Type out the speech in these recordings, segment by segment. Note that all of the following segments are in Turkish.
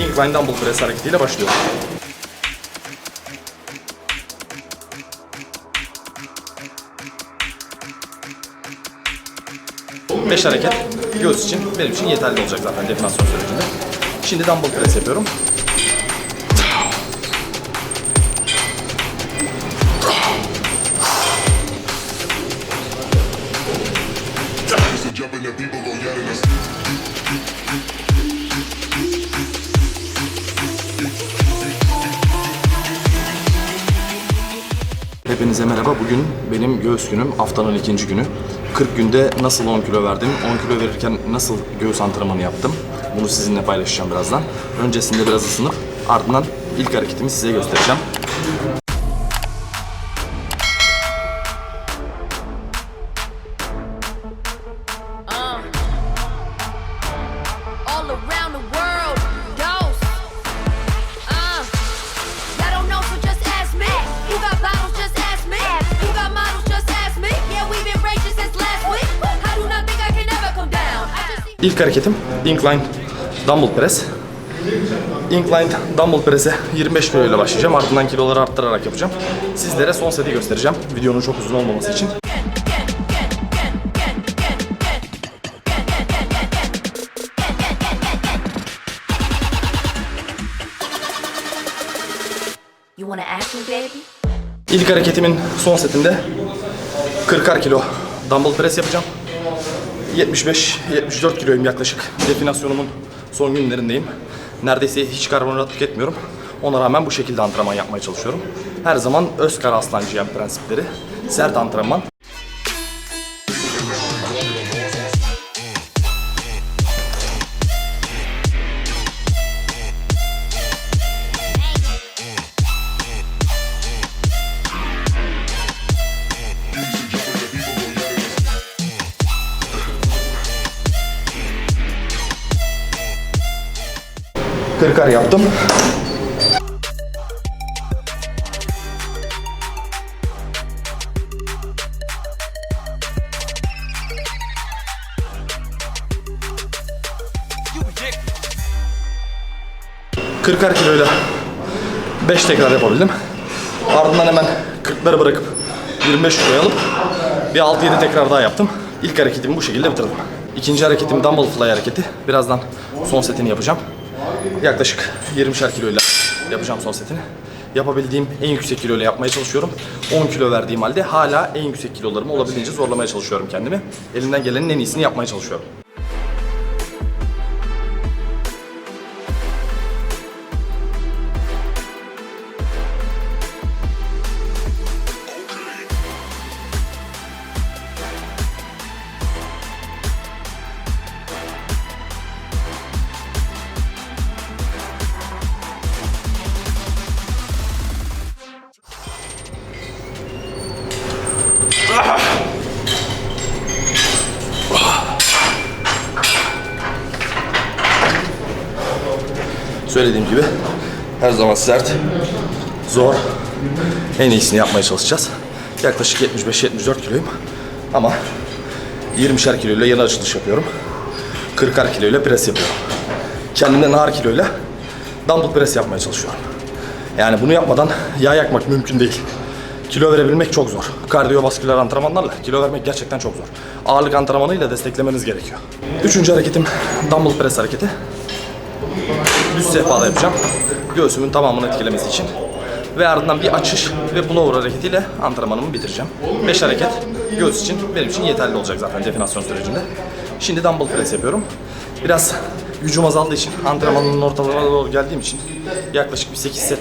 Incline dumbbell press hareketiyle başlıyorum. Beş hareket göğüs için benim için yeterli olacak zaten definasyon sürecinde. Şimdi dumbbell press yapıyorum. Hepinize merhaba. Bugün benim göğüs günüm. Haftanın ikinci günü. 40 günde nasıl 10 kilo verdim, 10 kilo verirken nasıl göğüs antrenmanı yaptım. Bunu sizinle paylaşacağım birazdan. Öncesinde biraz ısınıp ardından ilk hareketimi size göstereceğim. İlk hareketim incline dumbbell press. Incline dumbbell press'e 25 kilo ile başlayacağım. Ardından kiloları arttırarak yapacağım. Sizlere son seti göstereceğim. Videonun çok uzun olmaması için. İlk hareketimin son setinde 40'ar kilo dumbbell press yapacağım. 75-74 kiloyum yaklaşık. Definasyonumun son günlerindeyim. Neredeyse hiç karbonhidrat tüketmiyorum. Ona rağmen bu şekilde antrenman yapmaya çalışıyorum. Her zaman Özkar Aslancıyan prensipleri. Sert antrenman. Kırkar yaptım. Kırkar kiloyla 5 tekrar yapabildim. Ardından hemen 40'ları bırakıp 25 kiloya alıp bir 6-7 tekrar daha yaptım. İlk hareketimi bu şekilde bitirdim. İkinci hareketim dumbbell fly hareketi. Birazdan son setini yapacağım. Yaklaşık 20'şer kiloyla yapacağım son setini. Yapabildiğim en yüksek kiloyla yapmaya çalışıyorum. 10 kilo verdiğim halde hala en yüksek kilolarımı olabildiğince zorlamaya çalışıyorum kendimi. Elimden gelenin en iyisini yapmaya çalışıyorum. Söylediğim gibi her zaman sert, zor, en iyisini yapmaya çalışacağız. Yaklaşık 75-74 kiloyum ama 20'şer kiloyla yana açılış yapıyorum. 40'ar kiloyla pres yapıyorum. Kendimden ağır kiloyla dumbbell pres yapmaya çalışıyorum. Yani bunu yapmadan yağ yakmak mümkün değil. Kilo verebilmek çok zor. Kardiyovasküler antrenmanlarla kilo vermek gerçekten çok zor. Ağırlık antrenmanıyla desteklemeniz gerekiyor. Üçüncü hareketim dumbbell press hareketi düz sehpada yapacağım. Göğsümün tamamını etkilemesi için. Ve ardından bir açış ve blower hareketiyle antrenmanımı bitireceğim. 5 hareket göğüs için benim için yeterli olacak zaten definasyon sürecinde. Şimdi dumbbell press yapıyorum. Biraz gücüm azaldığı için antrenmanın ortalarına doğru geldiğim için yaklaşık bir 8 set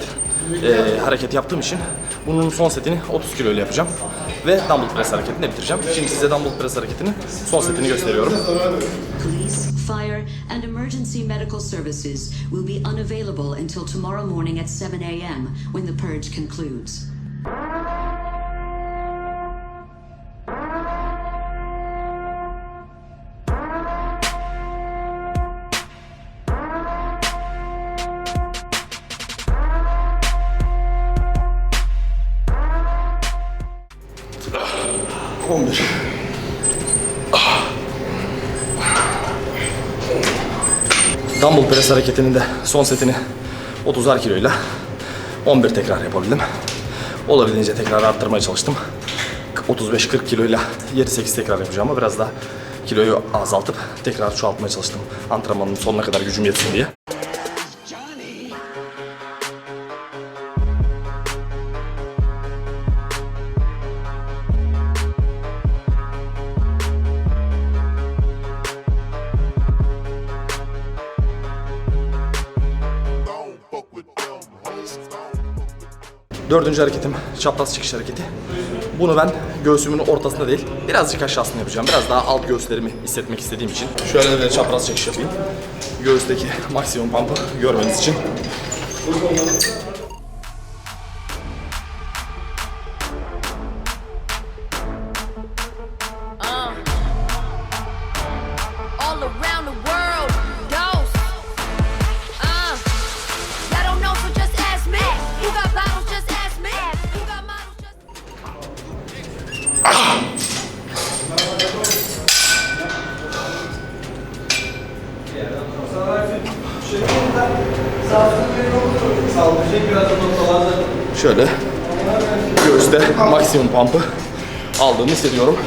e, hareket yaptığım için bunun son setini 30 kilo ile yapacağım. Ve dumbbell press hareketini bitireceğim. Şimdi size dumbbell press hareketini son setini gösteriyorum. Police, fire, and emergency medical services will be unavailable until tomorrow morning at 7 a.m. when the purge concludes. 11. Dumbbell press hareketinin de son setini 30'ar kiloyla 11 tekrar yapabildim. Olabildiğince tekrar arttırmaya çalıştım. 35-40 kiloyla 7-8 tekrar yapacağım ama biraz daha kiloyu azaltıp tekrar çoğaltmaya çalıştım. Antrenmanın sonuna kadar gücüm yetsin diye. Dördüncü hareketim çapraz çıkış hareketi. Bunu ben göğsümün ortasında değil, birazcık aşağısında yapacağım. Biraz daha alt göğüslerimi hissetmek istediğim için. Şöyle de çapraz çıkış yapayım. Göğüsteki maksimum pump'ı görmeniz için. Şöyle göğüste maksimum pump'ı aldığımı hissediyorum.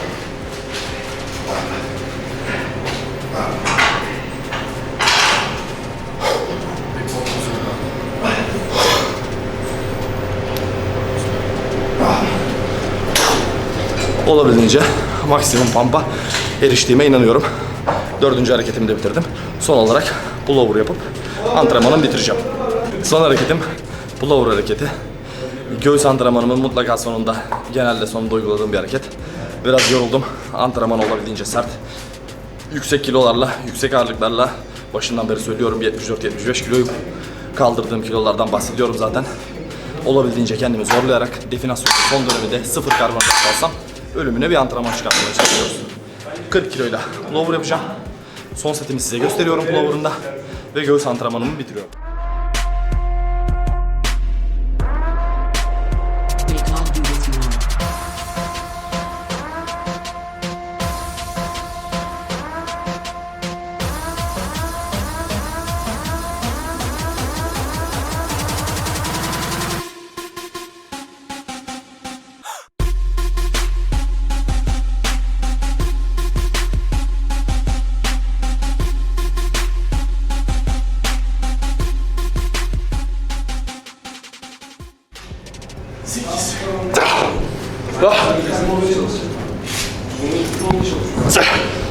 Olabildiğince maksimum pump'a eriştiğime inanıyorum. Dördüncü hareketimi de bitirdim. Son olarak pullover yapıp antrenmanımı bitireceğim. Son hareketim pullover hareketi. Göğüs antrenmanımın mutlaka sonunda, genelde sonunda uyguladığım bir hareket. Biraz yoruldum. Antrenman olabildiğince sert. Yüksek kilolarla, yüksek ağırlıklarla başından beri söylüyorum 74-75 kiloyu kaldırdığım kilolardan bahsediyorum zaten. Olabildiğince kendimi zorlayarak definasyonun son döneminde sıfır karbonhidrat kalsam ölümüne bir antrenman çıkartmaya çalışıyoruz. 40 kiloyla pullover yapacağım. Son setimi size gösteriyorum pullover'ında ve göğüs antrenmanımı bitiriyorum.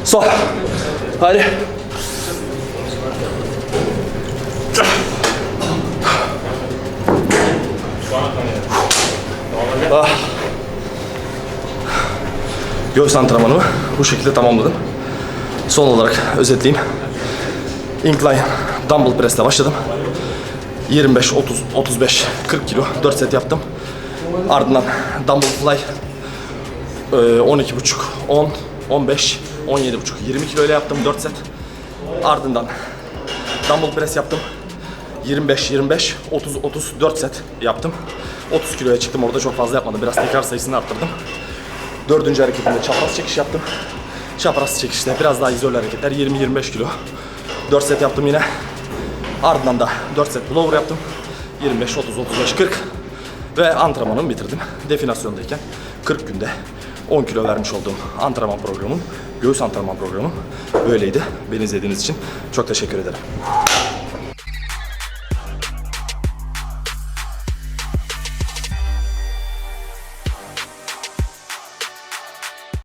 Sol. Hadi. Ah. Göğüs antrenmanımı bu şekilde tamamladım. Son olarak özetleyeyim. Incline dumbbell press'le başladım. 25, 30, 35, 40 kilo 4 set yaptım. Ardından dumbbell fly 12,5, 10, 15, 17,5, 20 kilo ile yaptım 4 set. Ardından dumbbell press yaptım. 25, 25, 30, 30, 4 set yaptım. 30 kiloya çıktım orada çok fazla yapmadım. Biraz tekrar sayısını arttırdım. Dördüncü hareketimde çapraz çekiş yaptım. Çapraz çekişte biraz daha izole hareketler 20-25 kilo. 4 set yaptım yine. Ardından da 4 set pullover yaptım. 25, 30, 35, 40 ve antrenmanımı bitirdim. Definasyondayken 40 günde 10 kilo vermiş olduğum antrenman programım, göğüs antrenman programım böyleydi. Beni izlediğiniz için çok teşekkür ederim.